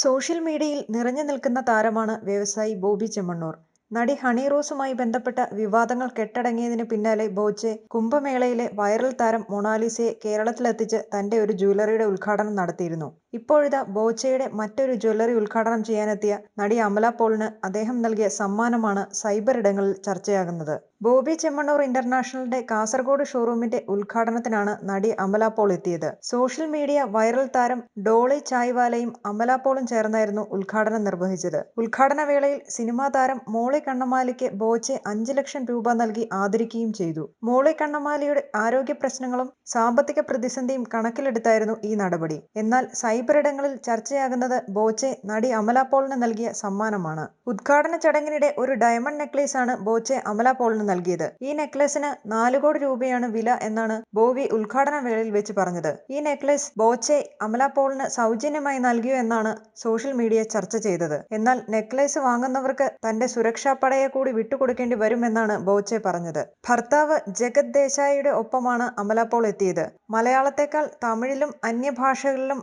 Social മീഡിയയിൽ നിറഞ്ഞു നിൽക്കുന്ന താരമാണ് വ്യവസായി ബോബി ചെമ്മണ്ണൂർ. നടി ഹണി റോസുമായി ബന്ധപ്പെട്ട വിവാദങ്ങൾ കെട്ടടങ്ങിയതിന് പിന്നാലെ ബോച്ചെ കുംഭമേളയിലെ വൈറൽ താരം മൊണാലിസയെ കേരളത്തിലെത്തിച്ച് തന്റെ ഒരു ജ്വല്ലറിയുടെ ഉദ്ഘാടനം നടത്തിയിരുന്നു. ഇപ്പോഴിതാ ബോച്ചയുടെ മറ്റൊരു ജ്വല്ലറി ഉദ്ഘാടനം ചെയ്യാനെത്തിയ നടി അമല പോളിന് അദ്ദേഹം നൽകിയ സമ്മാനമാണ് സൈബർ ഇടങ്ങളിൽ ചർച്ചയാകുന്നത്. ബോബി ചെമ്മണ്ണൂർ ഇന്റർനാഷണലിന്റെ കാസർഗോഡ് ഷോറൂമിന്റെ ഉദ്ഘാടനത്തിനാണ് നടി അമല പോൾ എത്തിയത്. സോഷ്യൽ മീഡിയ വൈറൽ താരം ഡോളി ചായ്വാലയും അമല പോളും ചേർന്നായിരുന്നു ഉദ്ഘാടനം നിർവഹിച്ചത്. ഉദ്ഘാടന വേളയിൽ സിനിമാ താരം മോളി കണ്ണമാലിക്ക് ബോച്ചെ അഞ്ച് ലക്ഷം രൂപ നൽകി ആദരിക്കുകയും ചെയ്തു. മോളി കണ്ണമാലിയുടെ ആരോഗ്യ പ്രശ്നങ്ങളും സാമ്പത്തിക പ്രതിസന്ധിയും കണക്കിലെടുത്തായിരുന്നു ഈ നടപടി. എന്നാൽ സൈബറിടങ്ങളിൽ ചർച്ചയാകുന്നത് ബോച്ചെ നടി അമല പോളിന് നൽകിയ സമ്മാനമാണ്. ഉദ്ഘാടന ചടങ്ങിനിടെ ഒരു ഡയമണ്ട് നെക്ലേസാണ് ബോച്ചെ അമല പോളിന് നൽകിയത്. ഈ നെക്ലേസിന് നാല് കോടി രൂപയാണ് വില എന്നാണ് ബോവി ഉദ്ഘാടന വേളയിൽ വെച്ച് പറഞ്ഞത്. ഈ നെക്ലേസ് ബോച്ചെ അമല പോളിന് സൗജന്യമായി നൽകിയോ എന്നാണ് സോഷ്യൽ മീഡിയ ചർച്ച ചെയ്തത്. എന്നാൽ നെക്ലേസ് വാങ്ങുന്നവർക്ക് തന്റെ സുരക്ഷാ സുരക്ഷാപ്പടയെ കൂടി വിട്ടുകൊടുക്കേണ്ടി വരുമെന്നാണ് ബോച്ചെ പറഞ്ഞത്. ഭർത്താവ് ജഗത് ദേശായിയുടെ ഒപ്പമാണ് അമല പോൾ എത്തിയത്. മലയാളത്തെക്കാൾ തമിഴിലും അന്യഭാഷകളിലും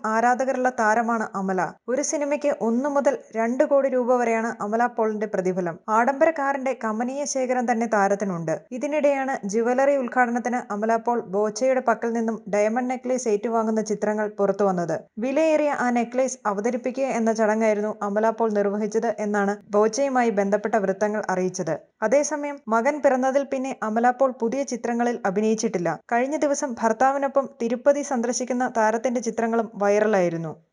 ആരാധകരുള്ള താരമാണ് അമല. ഒരു സിനിമയ്ക്ക് ഒന്നു മുതൽ രണ്ട് കോടി രൂപ വരെയാണ് അമല പോളിന്റെ പ്രതിഫലം. ആഡംബര കാറിന്റെ കമനീയ ശേഖരം തന്നെ താരത്തിനുണ്ട്. ഇതിനിടെയാണ് ജുവലറി ഉദ്ഘാടനത്തിന് അമല പോൾ ബോച്ചയുടെ പക്കൽ നിന്നും ഡയമണ്ട് നെക്ലേസ് ഏറ്റുവാങ്ങുന്ന ചിത്രങ്ങൾ പുറത്തു വന്നത് വിലയേറിയ ആ നെക്ലേസ് അവതരിപ്പിക്കുക എന്ന ചടങ്ങായിരുന്നു അമല പോൾ നിർവഹിച്ചത് എന്നാണ് ബോച്ചയുമായി ബന്ധപ്പെട്ട വൃത്തങ്ങൾ അറിയിച്ചത്. അതേസമയം മകൻ പിറന്നതിൽ പിന്നെ അമല പോൾ പുതിയ ചിത്രങ്ങളിൽ അഭിനയിച്ചിട്ടില്ല. കഴിഞ്ഞ ദിവസം ഭർത്താവിനൊപ്പം തിരുപ്പതി സന്ദർശിക്കുന്ന താരത്തിന്റെ ചിത്രങ്ങളും വൈറലായിരുന്നു. you